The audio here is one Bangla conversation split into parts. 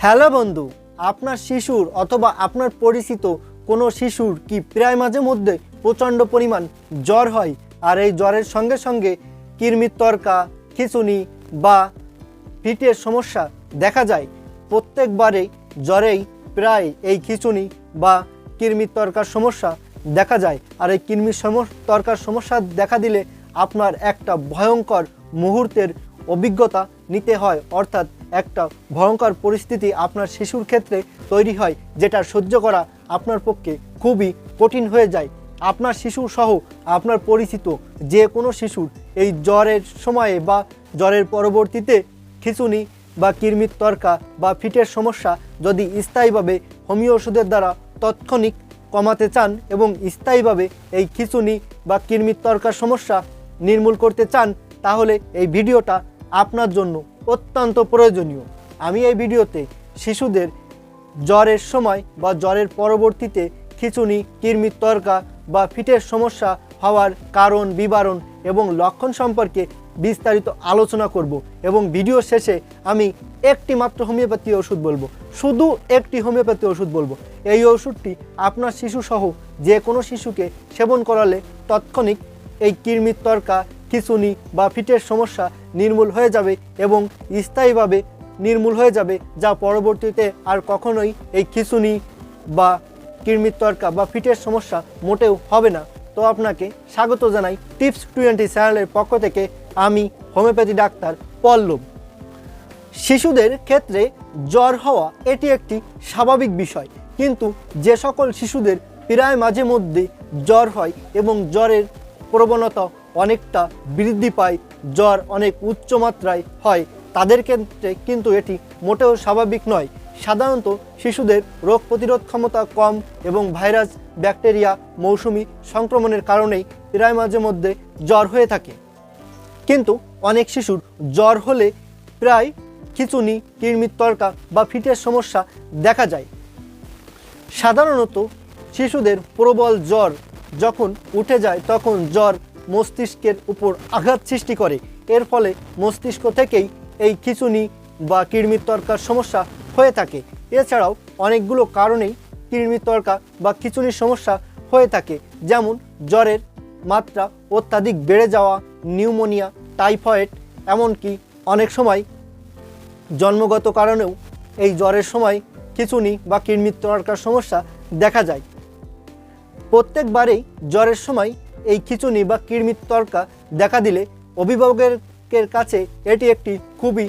হ্যালো বন্ধু, আপনার শিশুর অথবা আপনার পরিচিত কোনো শিশুর কি প্রায় মাঝে মধ্যে প্রচণ্ড পরিমাণ জ্বর হয়? আর এই জ্বরের সঙ্গে সঙ্গে কৃমির তরকা খিচুনি বা পিঠের সমস্যা দেখা যায়। প্রত্যেকবারে জ্বরেই প্রায় এই খিচুনি বা কিরমির তরকার সমস্যা দেখা যায়। আর এই সম- তরকার সমস্যা দেখা দিলে আপনার একটা ভয়ঙ্কর মুহূর্তের অভিজ্ঞতা নিতে হয়। অর্থাৎ একটা ভয়ঙ্কর পরিস্থিতি আপনার শিশুর ক্ষেত্রে তৈরি হয়, যেটা সহ্য করা আপনার পক্ষে খুবই কঠিন হয়ে যায়। আপনার শিশু সহ আপনার পরিচিত যে কোনো শিশুর এই জ্বরের সময়ে বা জ্বরের পরবর্তীতে খিঁচুনি বা কৃমির তরকা বা ফিটের সমস্যা যদি স্থায়ীভাবে হোমিও ওষুধের দ্বারা তৎক্ষণিক কমাতে চান এবং স্থায়ীভাবে এই খিঁচুনি বা কৃমির তরকার সমস্যা নির্মূল করতে চান, তাহলে এই ভিডিওটা আপনার জন্য অত্যন্ত প্রয়োজনীয়। আমি এই ভিডিওতে শিশুদের জ্বরের সময় বা জ্বরের পরবর্তীতে খিঁচুনি, কৃমির তরকা বা ফিটের সমস্যা হওয়ার কারণ, বিবরণ এবং লক্ষণ সম্পর্কে বিস্তারিত আলোচনা করব এবং ভিডিও শেষে আমি একটি মাত্র হোমিওপ্যাথি ওষুধ বলব। শুধু একটি হোমিওপ্যাথি ওষুধ বলব। এই ওষুধটি আপনার শিশুসহ যে কোনো শিশুকে সেবন করালে তৎক্ষণিক এই কৃমির তরকা, খিঁচুনি বা ফিটের সমস্যা নির্মূল হয়ে যাবে এবং স্থায়ীভাবে নির্মূল হয়ে যাবে, যা পরবর্তীতে আর কখনোই এই খিঁচুনি বা কৃমির তরকা বা ফিটের সমস্যা মোটেও হবে না। তো আপনাকে স্বাগত জানাই টিপস টোয়েন্টি চ্যানেলের পক্ষ থেকে আমি হোমিওপ্যাথি ডাক্তার পল্লব। শিশুদের ক্ষেত্রে জ্বর হওয়া এটি একটি স্বাভাবিক বিষয়, কিন্তু যে সকল শিশুদের প্রায় মাঝে মধ্যে জ্বর হয় এবং জ্বরের প্রবণতা অনেকটা বৃদ্ধি পায়, জ্বর অনেক উচ্চ মাত্রায় হয়। তাদের ক্ষেত্রে কিন্তু এটি মোটেও স্বাভাবিক নয়। সাধারণত শিশুদের রোগ প্রতিরোধ ক্ষমতা কম এবং ভাইরাস, ব্যাকটেরিয়া, মৌসুমি সংক্রমণের কারণেই প্রায় মাঝে মধ্যে জ্বর হয়ে থাকে। কিন্তু অনেক শিশুর জ্বর হলে প্রায় খিঁচুনি, কৃমির তরকা বা ফিটের সমস্যা দেখা যায়। সাধারণত শিশুদের প্রবল জ্বর যখন উঠে যায়, তখন জ্বর মস্তিষ্কের উপর আঘাত সৃষ্টি করে। এর ফলে মস্তিষ্ক থেকেই এই খিচুনি বা কৃমির তরকার সমস্যা হয়ে থাকে। এছাড়াও অনেকগুলো কারণেই কৃমির তরকা বা খিচুনির সমস্যা হয়ে থাকে। যেমন জ্বরের মাত্রা অত্যাধিক বেড়ে যাওয়া, নিউমোনিয়া, টাইফয়েড, এমনকি অনেক সময় জন্মগত কারণেও এই জ্বরের সময় খিঁচুনি বা কৃমির তরকার সমস্যা দেখা যায়। প্রত্যেকবারেই জ্বরের সময় এই খিচুনি বা কৃমির তরকা দেখা দিলে অভিভাবকের কাছে এটি একটি খুবই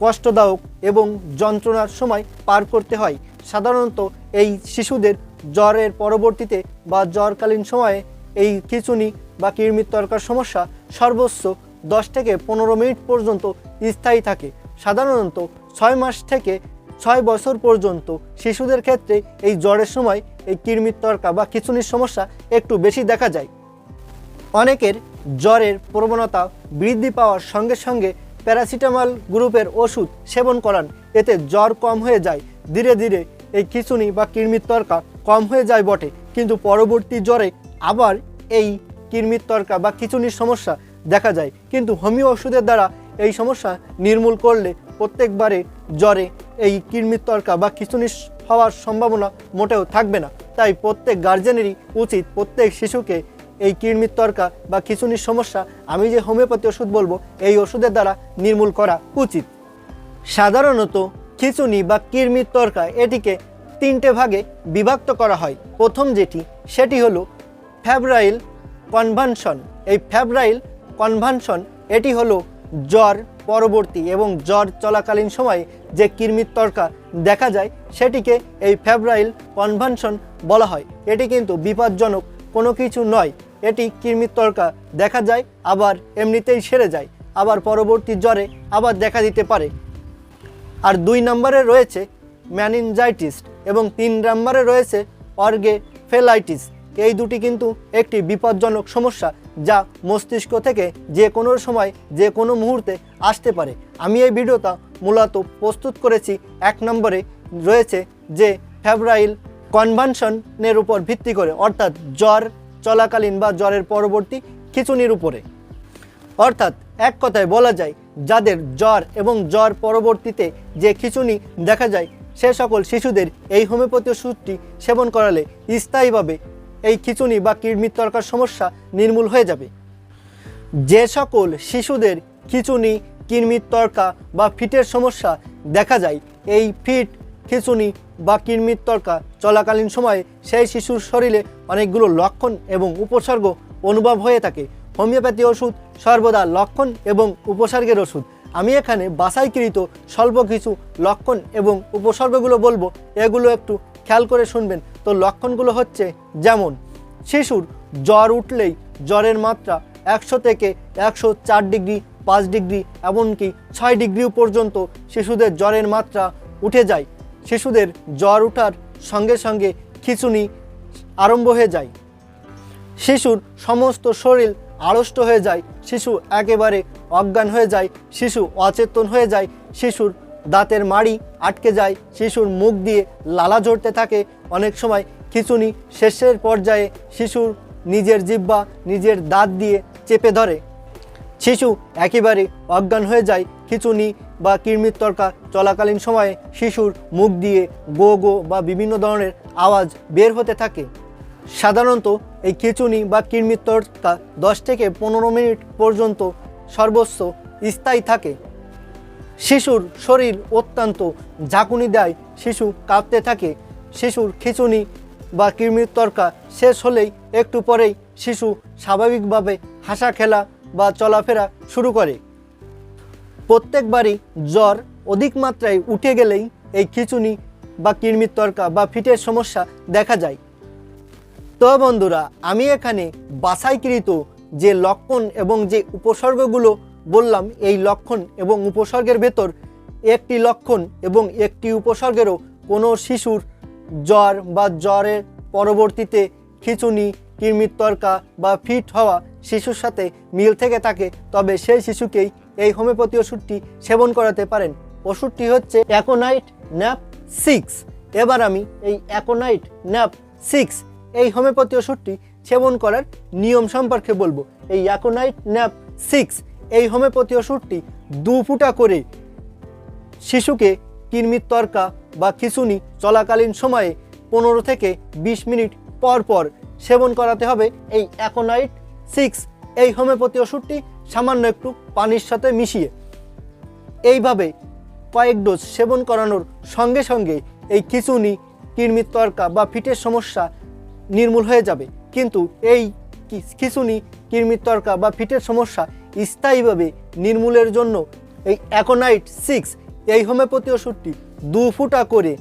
কষ্টদায়ক এবং যন্ত্রণার সময় পার করতে হয়। সাধারণত এই শিশুদের জ্বরের পরবর্তীতে বা জ্বরকালীন সময়ে এই খিচুনি বা কৃমির তরকার সমস্যা সর্বোচ্চ দশ থেকে পনেরো মিনিট পর্যন্ত স্থায়ী থাকে। সাধারণত ছয় মাস থেকে ছয় বছর পর্যন্ত শিশুদের ক্ষেত্রে এই জ্বরের সময় এই কৃমির তরকা বা খিচুনির সমস্যা একটু বেশি দেখা যায়। অনেকের জ্বরের প্রবণতা বৃদ্ধি পাওয়ার সঙ্গে সঙ্গে প্যারাসিটামল গ্রুপের ওষুধ সেবন করান। এতে জ্বর কম হয়ে যায়, ধীরে ধীরে এই খিচুনি বা কৃমির তরকা কম হয়ে যায় বটে। কিন্তু পরবর্তী জ্বরে আবার এই কৃমির তরকা বা খিঁচুনির সমস্যা দেখা যায়। কিন্তু হোমিও ওষুধের দ্বারা এই সমস্যা নির্মূল করলে প্রত্যেকবারে জ্বরে এই কৃমির তরকা বা খিঁচুনির হওয়ার সম্ভাবনা মোটেও থাকবে না। তাই প্রত্যেক গার্জেনেরই উচিত প্রত্যেক শিশুকে এই কৃমির তরকা বা খিচুনির সমস্যা, আমি যে হোমিওপ্যাথি ওষুধ বলব, এই ওষুধের দ্বারা নির্মূল করা উচিত। সাধারণত খিচুনি বা কৃমির তরকা এটিকে তিনটে ভাগে বিভক্ত করা হয়। প্রথম যেটি, সেটি হলো ফেব্রাইল কনভানশন। এই ফেব্রাইল কনভানশন, এটি হলো জ্বর পরবর্তী এবং জ্বর চলাকালীন সময়ে যে কৃমির তরকা দেখা যায়, সেটিকে এই ফেব্রাইল কনভানশন বলা হয়। এটি কিন্তু বিপজ্জনক কোনো কিছু নয়। এটি কৃমির তরকা, দেখা যায় আবার এমনিতেই সেরে যায়, আবার পরবর্তী জ্বরে আবার দেখা দিতে পারে। আর দুই নম্বরে রয়েছে ম্যানিনজাইটিস এবং তিন নম্বরে রয়েছে অর্গে ফেলাইটিস এই দুটি কিন্তু একটি বিপজ্জনক সমস্যা যা মস্তিষ্ক থেকে যে কোনো সময়, যে কোনো মুহূর্তে আসতে পারে। আমি এই ভিডিওটা মূলত প্রস্তুত করেছি এক নম্বরে রয়েছে যে ফেব্রাইল কনভানশনের উপর ভিত্তি করে, অর্থাৎ জ্বর চলাকালীন বা জ্বরের পরবর্তী খিচুনির উপরে। অর্থাৎ এক কথায় বলা যায়, যাদের জ্বর এবং জ্বর পরবর্তীতে যে খিচুনি দেখা যায়, সে সকল শিশুদের এই হোমিওপ্যাথি ওষুধটি সেবন করালে স্থায়ীভাবে এই খিচুনি বা কৃমির তরকার সমস্যা নির্মূল হয়ে যাবে। যে সকল শিশুদের খিচুনি কৃমির তরকা বা ফিটের সমস্যা দেখা যায়, এই ফিট, খিচুনি বা কৃমির তরকা চলাকালীন সময়ে সেই শিশুর শরীরে অনেকগুলো লক্ষণ এবং উপসর্গ অনুভব হয়ে থাকে। হোমিওপ্যাথি ওষুধ সর্বদা লক্ষণ এবং উপসর্গের ওষুধ। আমি এখানে বাছাইকৃত স্বল্প কিছু লক্ষণ এবং উপসর্গগুলো বলব, এগুলো একটু খেয়াল করে শুনবেন। তো লক্ষণগুলো হচ্ছে যেমন, শিশুর জ্বর উঠলেই জ্বরের মাত্রা একশো থেকে একশো চার ডিগ্রি, পাঁচ ডিগ্রি, এমনকি ছয় ডিগ্রি পর্যন্ত শিশুদের জ্বরের মাত্রা উঠে যায়। শিশুদের জ্বর ওঠার সঙ্গে সঙ্গে খিচুনি আরম্ভ হয়ে যায়। শিশুর সমস্ত শরীর আড়ষ্ট হয়ে যায়, শিশু একেবারে অজ্ঞান হয়ে যায়, শিশু অচেতন হয়ে যায়, শিশুর দাঁতের মাড়ি আটকে যায়, শিশুর মুখ দিয়ে লালা ঝরতে থাকে, অনেক সময় খিচুনি শেষের পর্যায়ে শিশুর নিজের জিব্বা নিজের দাঁত দিয়ে চেপে ধরে। শিশু একেবারে অজ্ঞান হয়ে যায়, খিচুনি বা কৃমির তরকা চলাকালীন সময়ে শিশুর মুখ দিয়ে গো গো বা বিভিন্ন ধরনের আওয়াজ বের হতে থাকে। সাধারণত এই খিচুনি বা কৃমির তরকা দশ থেকে পনেরো মিনিট পর্যন্ত সর্বোচ্চ স্থায়ী থাকে। শিশুর শরীর অত্যন্ত ঝাঁকুনি দেয়, শিশু কাঁপতে থাকে। শিশুর খিচুনি বা কৃমির তরকা শেষ হলেই একটু পরেই শিশু স্বাভাবিকভাবে হাসা খেলা বা চলাফেরা শুরু করে। প্রত্যেকবারই জ্বর অধিক মাত্রায় উঠে গেলেই এই খিচুনি বা কৃমির তরকা বা ফিটের সমস্যা দেখা যায়। তো বন্ধুরা, আমি এখানে বাছাইকৃত যে লক্ষণ এবং যে উপসর্গগুলো বললাম, এই লক্ষণ এবং উপসর্গের ভেতর একটি লক্ষণ এবং একটি উপসর্গেরও কোনো শিশুর জ্বর বা জ্বরের পরবর্তীতে খিচুনি কৃমির তরকা বা ফিট হওয়া শিশুর সাথে মিল থেকে থাকে, তবে সেই শিশুকেই এই হোমিওপ্যাথি ওষুধটি সেবন করাতে পারেন। ওষুধটি হচ্ছে অ্যাকোনাইট ন্যাপ সিক্স। এবার আমি এই অ্যাকোনাইট ন্যাপ সিক্স এই হোমিওপ্যাথি ওষুধটি সেবন করার নিয়ম সম্পর্কে বলব। এই অ্যাকোনাইট ন্যাপ সিক্স এই হোমিওপ্যাথি ওষুধটি দু ফুটা করে শিশুকে কৃমির তরকা বা খিচুনি চলাকালীন সময়ে পনেরো থেকে বিশ মিনিট পর পর সেবন করাতে হবে। এই অ্যাকোনাইট সিক্স এই হোমিওপ্যাথি ওষুধটি সামান্য একটু পানির সাথে মিশিয়ে। এইভাবে কয়েক ডোজ সেবন করানোর সঙ্গে সঙ্গে এই খিচুনি কৃমির তরকা বা ফিটের সমস্যা নির্মূল হয়ে যাবে। কিন্তু এই খিচুনি কৃমির তরকা বা ফিটের সমস্যা স্থায়ীভাবে নির্মূলের জন্য এই অ্যাকোনাইট সিক্স, এই হোমিওপ্যাথি ওষুধটি দু ফুটা করে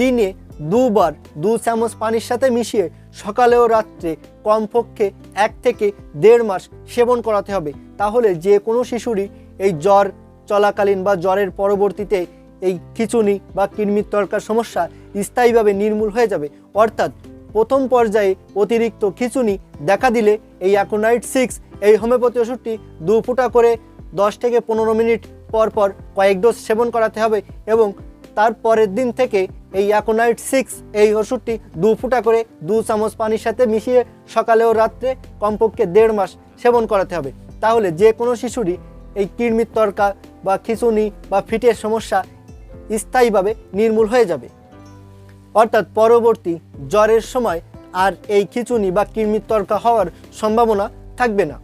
দিনে দুবার দু চামচ পানির সাথে মিশিয়ে সকালে ও রাত্রে কমপক্ষে এক থেকে দেড় মাস সেবন করাতে হবে। তাহলে যে কোনো শিশুরই এই জ্বর চলাকালীন বা জ্বরের পরবর্তীতে এই খিচুনি বা কৃমির তরকার সমস্যা স্থায়ীভাবে নির্মূল হয়ে যাবে। অর্থাৎ প্রথম পর্যায়ে অতিরিক্ত খিচুনি দেখা দিলে এই অ্যাকোনাইট সিক্স, এই হোমিওপ্যাথি ওষুধটি দু ফুটা করে দশ থেকে পনেরো মিনিট পর পর কয়েক ডোজ সেবন করাতে হবে এবং তার পরের দিন থেকে এই অ্যাকোনাইট সিক্স এই ওষুধটি দু ফুটা করে দু চামচ পানির সাথে মিশিয়ে সকালে ও রাত্রে কমপক্ষে দেড় মাস সেবন করাতে হবে। তাহলে যে কোনো শিশুরই এই কৃমির তরকা বা খিচুনি বা ফিটের সমস্যা স্থায়ীভাবে নির্মূল হয়ে যাবে। অর্থাৎ পরবর্তী জ্বরের সময় আর এই খিচুনি বা কৃমির তরকা হওয়ার সম্ভাবনা থাকবে না।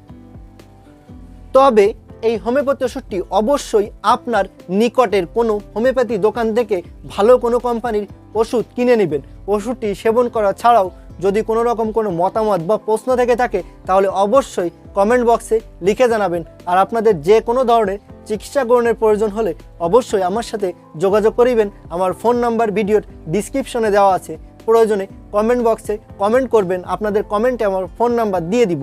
তবে এই হোমিওপ্যাথি ওষুধটি অবশ্যই আপনার নিকটের কোনো হোমিওপ্যাথি দোকান থেকে ভালো কোনো কোম্পানির ওষুধ কিনে নেবেন। ওষুধটি সেবন করা ছাড়াও যদি কোনো রকম কোনো মতামত বা প্রশ্ন থেকে থাকে, তাহলে অবশ্যই কমেন্ট বক্সে লিখে জানাবেন। আর আপনাদের যে কোনো ধরনের চিকিৎসা গ্রহণের প্রয়োজন হলে অবশ্যই আমার সাথে যোগাযোগ করিবেন। আমার ফোন নাম্বার ভিডিওর ডিসক্রিপশনে দেওয়া আছে। প্রয়োজনে কমেন্ট বক্সে কমেন্ট করবেন। আপনাদের কমেন্টে আমার ফোন নাম্বার দিয়ে দিব।